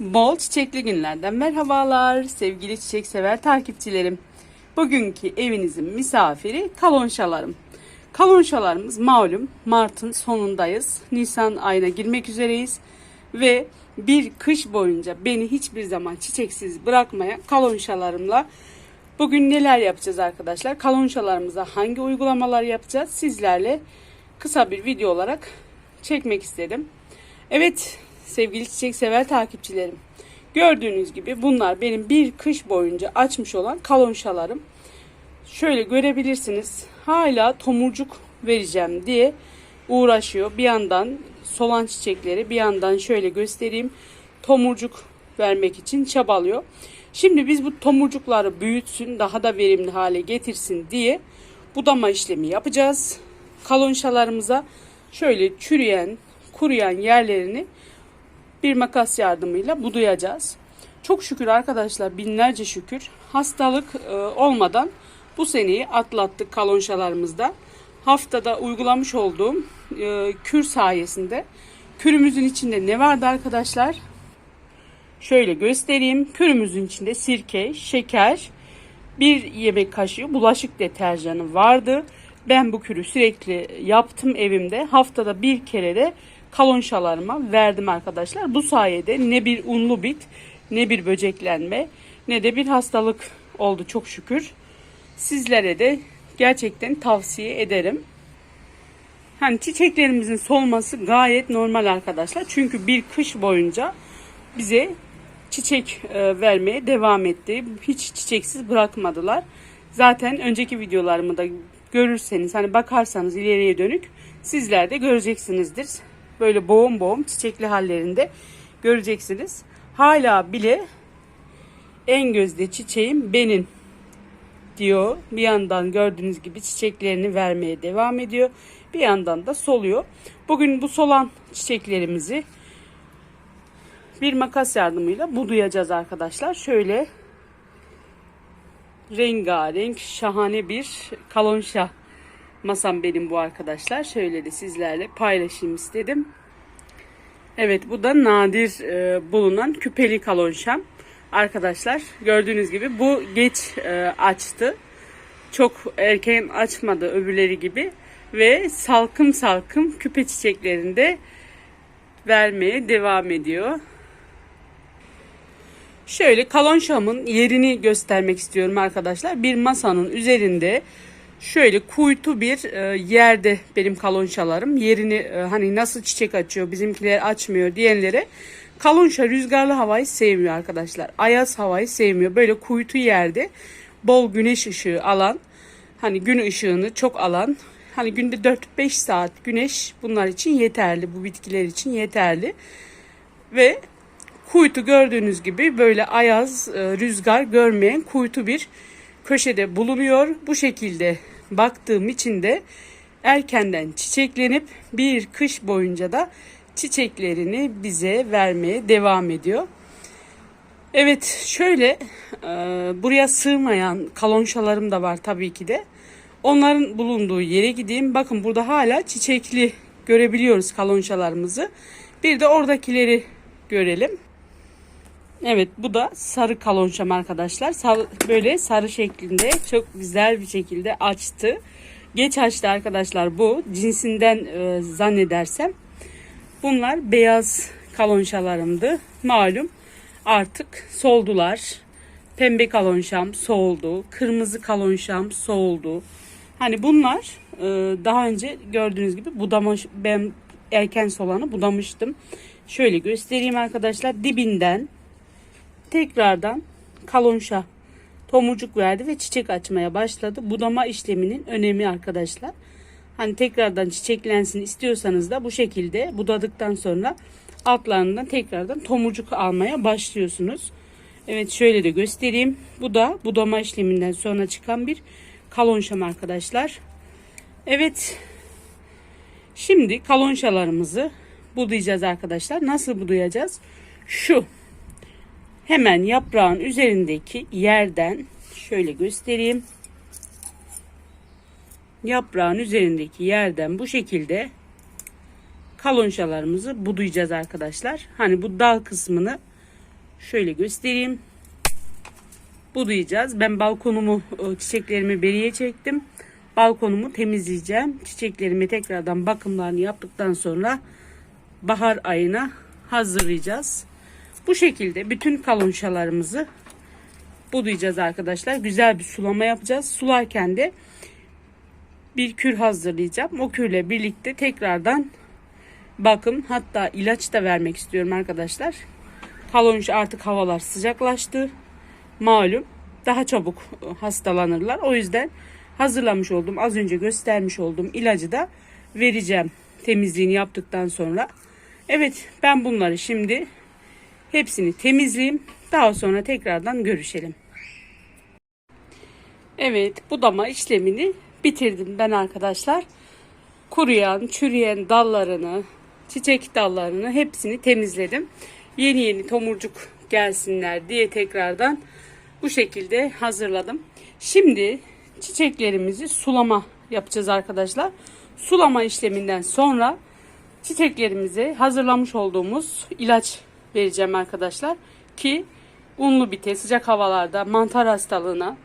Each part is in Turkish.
Bol çiçekli günlerden merhabalar sevgili çiçek sever takipçilerim. Bugünkü evinizin misafiri kalonşalarım. Kalonşalarımız malum Mart'ın sonundayız. Nisan ayına girmek üzereyiz. Ve bir kış boyunca beni hiçbir zaman çiçeksiz bırakmayan kalonşalarımla bugün neler yapacağız arkadaşlar? Kalonşalarımıza hangi uygulamalar yapacağız? Sizlerle kısa bir video olarak çekmek istedim. Evet sevgili çiçek sever takipçilerim. Gördüğünüz gibi bunlar benim bir kış boyunca açmış olan kalonşalarım. Şöyle görebilirsiniz. Hala tomurcuk vereceğim diye uğraşıyor. Bir yandan solan çiçekleri bir yandan şöyle göstereyim. Tomurcuk vermek için çabalıyor. Şimdi biz bu tomurcukları büyütsün, daha da verimli hale getirsin diye budama işlemi yapacağız. Kalonşalarımıza şöyle çürüyen, kuruyan yerlerini bir makas yardımıyla budayacağız. Çok şükür arkadaşlar binlerce şükür hastalık e, olmadan bu seneyi atlattık kalonşalarımızda. Haftada uygulamış olduğum e, kür sayesinde kürümüzün içinde ne vardı arkadaşlar? Şöyle göstereyim. Kürümüzün içinde sirke, şeker, bir yemek kaşığı bulaşık deterjanı vardı. Ben bu kürü sürekli yaptım evimde. Haftada bir kere de kalonşalarıma verdim arkadaşlar. Bu sayede ne bir unlu bit, ne bir böceklenme, ne de bir hastalık oldu çok şükür. Sizlere de gerçekten tavsiye ederim. Hani çiçeklerimizin solması gayet normal arkadaşlar. Çünkü bir kış boyunca bize çiçek e, vermeye devam etti. Hiç çiçeksiz bırakmadılar. Zaten önceki videolarımı da görürseniz hani bakarsanız ileriye dönük sizler de göreceksinizdir. Böyle boğum boğum çiçekli hallerinde göreceksiniz. Hala bile en gözde çiçeğim benim diyor. Bir yandan gördüğünüz gibi çiçeklerini vermeye devam ediyor. Bir yandan da soluyor. Bugün bu solan çiçeklerimizi bir makas yardımıyla budayacağız arkadaşlar. Şöyle rengarenk şahane bir kalonşa masam benim bu arkadaşlar. Şöyle de sizlerle paylaşayım istedim. Evet bu da nadir e, bulunan küpeli kalonşam. Arkadaşlar gördüğünüz gibi bu geç e, açtı. Çok erken açmadı öbürleri gibi. Ve salkım salkım küpe çiçeklerinde vermeye devam ediyor. Şöyle kalonşamın yerini göstermek istiyorum arkadaşlar. Bir masanın üzerinde şöyle kuytu bir e, yerde benim kalonşalarım. Yerini e, hani nasıl çiçek açıyor bizimkiler açmıyor diyenlere kalonşa rüzgarlı havayı sevmiyor arkadaşlar. Ayaz havayı sevmiyor. Böyle kuytu yerde bol güneş ışığı alan hani gün ışığını çok alan hani günde 4-5 saat güneş bunlar için yeterli. Bu bitkiler için yeterli. Ve kuytu gördüğünüz gibi böyle ayaz, e, rüzgar görmeyen kuytu bir köşede bulunuyor. Bu şekilde baktığım için de erkenden çiçeklenip bir kış boyunca da çiçeklerini bize vermeye devam ediyor. Evet şöyle e, buraya sığmayan kalonşalarım da var tabii ki de. Onların bulunduğu yere gideyim. Bakın burada hala çiçekli görebiliyoruz kalonşalarımızı. Bir de oradakileri görelim. Evet bu da sarı kalonşam arkadaşlar. Böyle sarı şeklinde çok güzel bir şekilde açtı. Geç açtı arkadaşlar bu. Cinsinden e, zannedersem. Bunlar beyaz kalonşalarımdı. Malum artık soldular. Pembe kalonşam soldu. Kırmızı kalonşam soldu. Hani bunlar e, daha önce gördüğünüz gibi budamış ben erken solanı budamıştım. Şöyle göstereyim arkadaşlar. Dibinden tekrardan kalonşa tomurcuk verdi ve çiçek açmaya başladı. Budama işleminin önemi arkadaşlar. Hani tekrardan çiçeklensin istiyorsanız da bu şekilde budadıktan sonra altlarından tekrardan tomurcuk almaya başlıyorsunuz. Evet şöyle de göstereyim. Bu da budama işleminden sonra çıkan bir kalonşam arkadaşlar. Evet. Şimdi kalonşalarımızı budayacağız arkadaşlar. Nasıl budayacağız? Şu hemen yaprağın üzerindeki yerden şöyle göstereyim. Yaprağın üzerindeki yerden bu şekilde kalonşalarımızı budayacağız arkadaşlar. Hani bu dal kısmını Şöyle göstereyim. Budayacağız. Ben balkonumu, e, çiçeklerimi beriye çektim. Balkonumu temizleyeceğim. Çiçeklerimi tekrardan bakımlarını yaptıktan sonra bahar ayına hazırlayacağız. Bu şekilde bütün kalonşalarımızı budayacağız arkadaşlar. Güzel bir sulama yapacağız. Sularken de bir kür hazırlayacağım. O kürle birlikte tekrardan bakım hatta ilaç da vermek istiyorum arkadaşlar. Kalonş artık havalar sıcaklaştı. Malum daha çabuk hastalanırlar. O yüzden hazırlamış olduğum az önce göstermiş olduğum ilacı da vereceğim temizliğini yaptıktan sonra. Evet ben bunları şimdi hepsini temizleyeyim. Daha sonra tekrardan görüşelim. Evet budama işlemini bitirdim ben arkadaşlar. Kuruyan, çürüyen dallarını, çiçek dallarını hepsini temizledim. Yeni yeni tomurcuk gelsinler diye tekrardan bu şekilde hazırladım. Şimdi çiçeklerimizi sulama yapacağız arkadaşlar. Sulama işleminden sonra çiçeklerimize hazırlamış olduğumuz ilaç vereceğim arkadaşlar. Ki unlu bite sıcak havalarda mantar hastalığına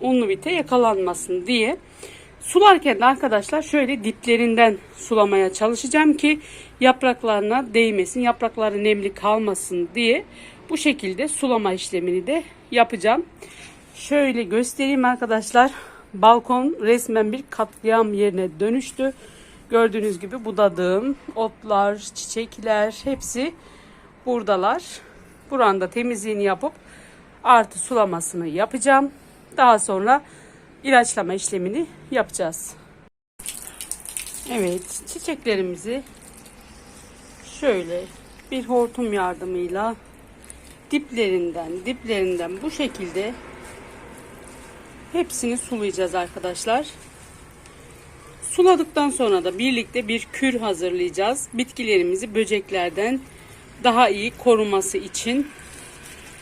unlu bite yakalanmasın diye. Sularken de arkadaşlar şöyle diplerinden sulamaya çalışacağım ki yapraklarına değmesin, yaprakları nemli kalmasın diye bu şekilde sulama işlemini de yapacağım. Şöyle göstereyim arkadaşlar. Balkon resmen bir katliam yerine dönüştü. Gördüğünüz gibi budadığım otlar, çiçekler hepsi buradalar. Buranda temizliğini yapıp artı sulamasını yapacağım. Daha sonra ilaçlama işlemini yapacağız. Evet, çiçeklerimizi şöyle bir hortum yardımıyla diplerinden diplerinden bu şekilde hepsini sulayacağız arkadaşlar. Suladıktan sonra da birlikte bir kür hazırlayacağız. Bitkilerimizi böceklerden daha iyi koruması için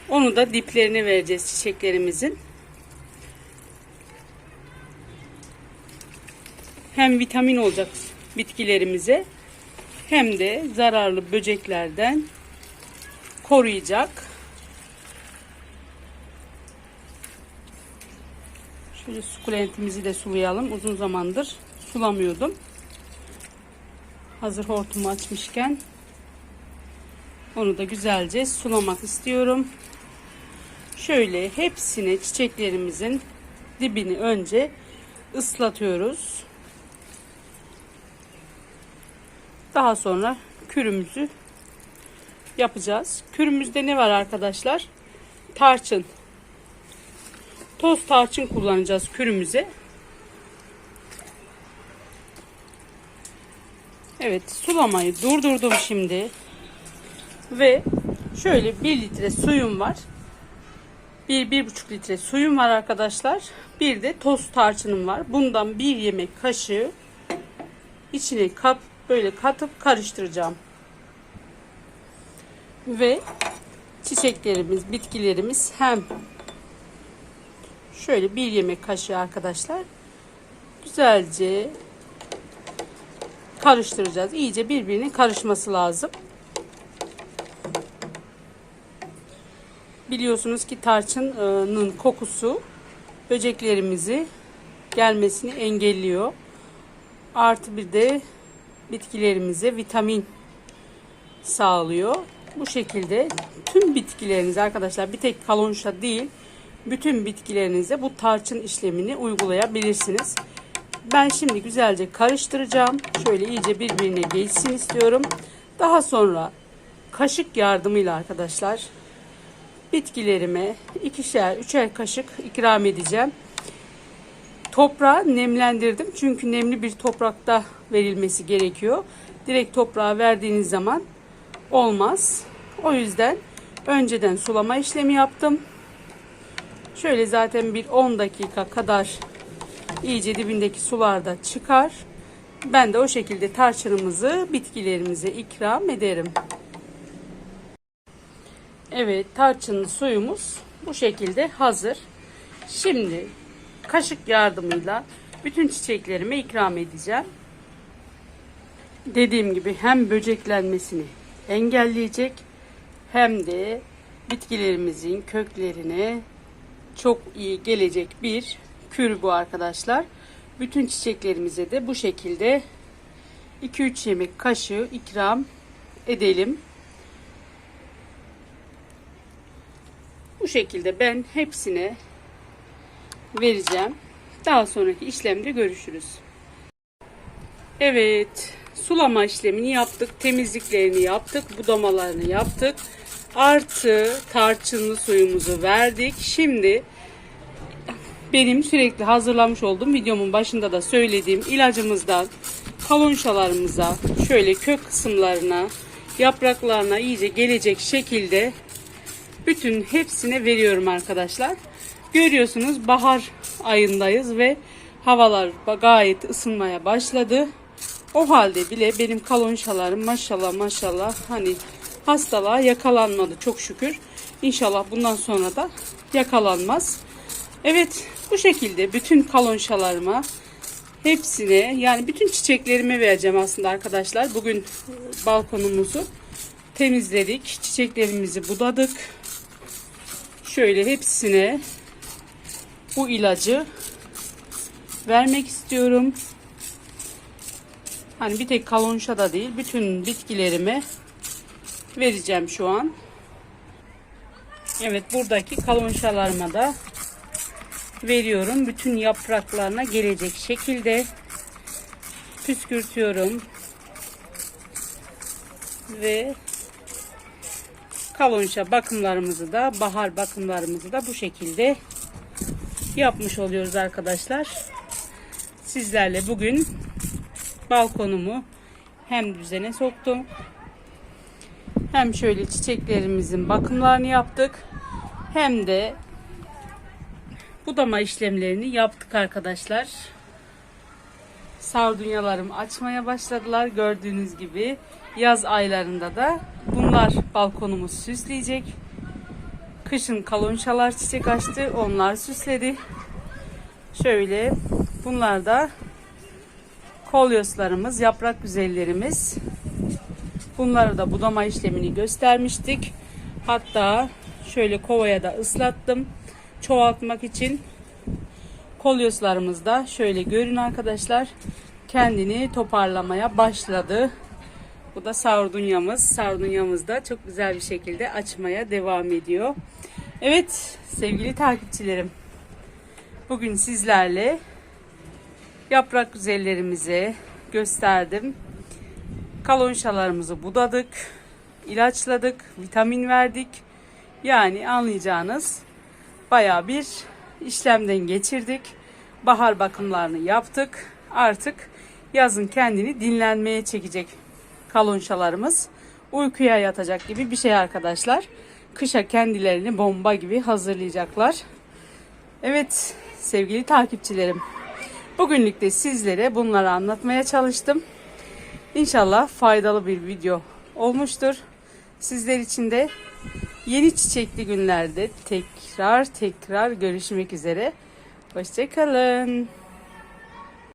onu da diplerine vereceğiz çiçeklerimizin. Hem vitamin olacak bitkilerimize hem de zararlı böceklerden koruyacak. Şöyle sukulentimizi de sulayalım. Uzun zamandır sulamıyordum. Hazır hortumu açmışken onu da güzelce sulamak istiyorum. Şöyle hepsini çiçeklerimizin dibini önce ıslatıyoruz. Daha sonra kürümüzü yapacağız. Kürümüzde ne var arkadaşlar? Tarçın. Toz tarçın kullanacağız kürümüze. Evet sulamayı durdurdum şimdi. Ve şöyle 1 litre suyum var. 1-1,5 litre suyum var arkadaşlar. Bir de toz tarçınım var. Bundan bir yemek kaşığı içine kat, böyle katıp karıştıracağım. Ve çiçeklerimiz, bitkilerimiz hem şöyle bir yemek kaşığı arkadaşlar güzelce karıştıracağız. İyice birbirine karışması lazım. Biliyorsunuz ki tarçının kokusu böceklerimizi gelmesini engelliyor. Artı bir de bitkilerimize vitamin sağlıyor. Bu şekilde tüm bitkilerinize arkadaşlar bir tek kalonşa değil bütün bitkilerinize bu tarçın işlemini uygulayabilirsiniz. Ben şimdi güzelce karıştıracağım. Şöyle iyice birbirine geçsin istiyorum. Daha sonra kaşık yardımıyla arkadaşlar bitkilerime ikişer, üçer kaşık ikram edeceğim. Toprağı nemlendirdim. Çünkü nemli bir toprakta verilmesi gerekiyor. Direkt toprağa verdiğiniz zaman olmaz. O yüzden önceden sulama işlemi yaptım. Şöyle zaten bir 10 dakika kadar iyice dibindeki sular da çıkar. Ben de o şekilde tarçınımızı bitkilerimize ikram ederim. Evet tarçınlı suyumuz bu şekilde hazır. Şimdi kaşık yardımıyla bütün çiçeklerime ikram edeceğim. Dediğim gibi hem böceklenmesini engelleyecek hem de bitkilerimizin köklerine çok iyi gelecek bir kür bu arkadaşlar. Bütün çiçeklerimize de bu şekilde 2-3 yemek kaşığı ikram edelim. Bu şekilde ben hepsine vereceğim. Daha sonraki işlemde görüşürüz. Evet, sulama işlemini yaptık, temizliklerini yaptık, budamalarını yaptık. Artı tarçınlı suyumuzu verdik. Şimdi benim sürekli hazırlamış olduğum videomun başında da söylediğim ilacımızdan kalonşalarımıza şöyle kök kısımlarına yapraklarına iyice gelecek şekilde bütün hepsine veriyorum arkadaşlar. Görüyorsunuz bahar ayındayız ve havalar gayet ısınmaya başladı. O halde bile benim kalonşalarım maşallah maşallah hani hastalığa yakalanmadı çok şükür. İnşallah bundan sonra da yakalanmaz. Evet bu şekilde bütün kalonşalarıma hepsine yani bütün çiçeklerime vereceğim aslında arkadaşlar. Bugün balkonumuzu temizledik. Çiçeklerimizi budadık. Şöyle hepsine bu ilacı vermek istiyorum. Hani bir tek kalonşa da değil bütün bitkilerime vereceğim şu an. Evet buradaki kalonşalarıma da veriyorum. Bütün yapraklarına gelecek şekilde püskürtüyorum. Ve kalonşa bakımlarımızı da bahar bakımlarımızı da bu şekilde yapmış oluyoruz arkadaşlar. Sizlerle bugün balkonumu hem düzene soktum. Hem şöyle çiçeklerimizin bakımlarını yaptık. Hem de budama işlemlerini yaptık arkadaşlar. Sardunyalarım açmaya başladılar. Gördüğünüz gibi yaz aylarında da bunlar balkonumu süsleyecek. Kışın kalonşalar çiçek açtı. Onlar süsledi. Şöyle bunlar da kolyoslarımız, yaprak güzellerimiz. Bunları da budama işlemini göstermiştik. Hatta şöyle kovaya da ıslattım. Çoğaltmak için kolyoslarımız da şöyle görün arkadaşlar. Kendini toparlamaya başladı. Bu da sardunyamız. Sardunyamız da çok güzel bir şekilde açmaya devam ediyor. Evet sevgili takipçilerim. Bugün sizlerle yaprak güzellerimizi gösterdim. Kalonşalarımızı budadık. ilaçladık, vitamin verdik. Yani anlayacağınız baya bir işlemden geçirdik. Bahar bakımlarını yaptık. Artık yazın kendini dinlenmeye çekecek kalonşalarımız. Uykuya yatacak gibi bir şey arkadaşlar. Kışa kendilerini bomba gibi hazırlayacaklar. Evet sevgili takipçilerim. Bugünlük de sizlere bunları anlatmaya çalıştım. İnşallah faydalı bir video olmuştur. Sizler için de yeni çiçekli günlerde tekrar tekrar görüşmek üzere. Hoşçakalın.